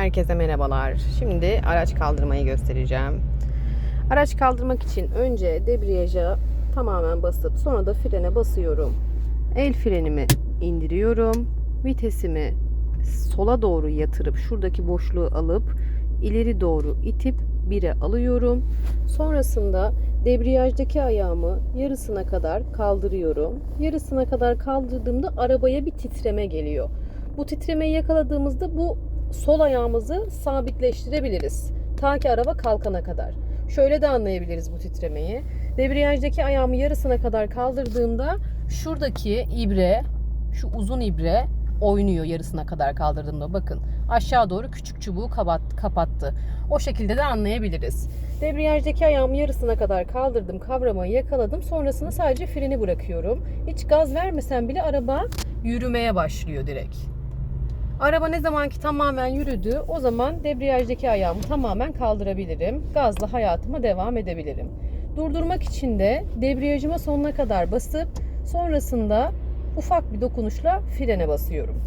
Herkese merhabalar. Şimdi araç kaldırmayı göstereceğim. Araç kaldırmak için önce debriyaja tamamen basıp sonra da frene basıyorum. El frenimi indiriyorum. Vitesimi sola doğru yatırıp şuradaki boşluğu alıp ileri doğru itip 1'e alıyorum. Sonrasında debriyajdaki ayağımı yarısına kadar kaldırıyorum. Yarısına kadar kaldırdığımda arabaya bir titreme geliyor. Bu titremeyi yakaladığımızda bu sol ayağımızı sabitleştirebiliriz. Ta ki araba kalkana kadar. Şöyle de anlayabiliriz bu titremeyi. Debriyajdaki ayağımı yarısına kadar kaldırdığımda şuradaki ibre, şu uzun ibre oynuyor yarısına kadar kaldırdığımda. Bakın aşağı doğru küçük çubuğu kapat- kapattı. O şekilde de anlayabiliriz. Debriyajdaki ayağımı yarısına kadar kaldırdım, kavramayı yakaladım. Sonrasında sadece freni bırakıyorum. Hiç gaz vermesem bile araba yürümeye başlıyor direkt. Araba ne zaman ki tamamen yürüdü o zaman debriyajdaki ayağımı tamamen kaldırabilirim. Gazla hayatıma devam edebilirim. Durdurmak için de debriyajıma sonuna kadar basıp sonrasında ufak bir dokunuşla frene basıyorum.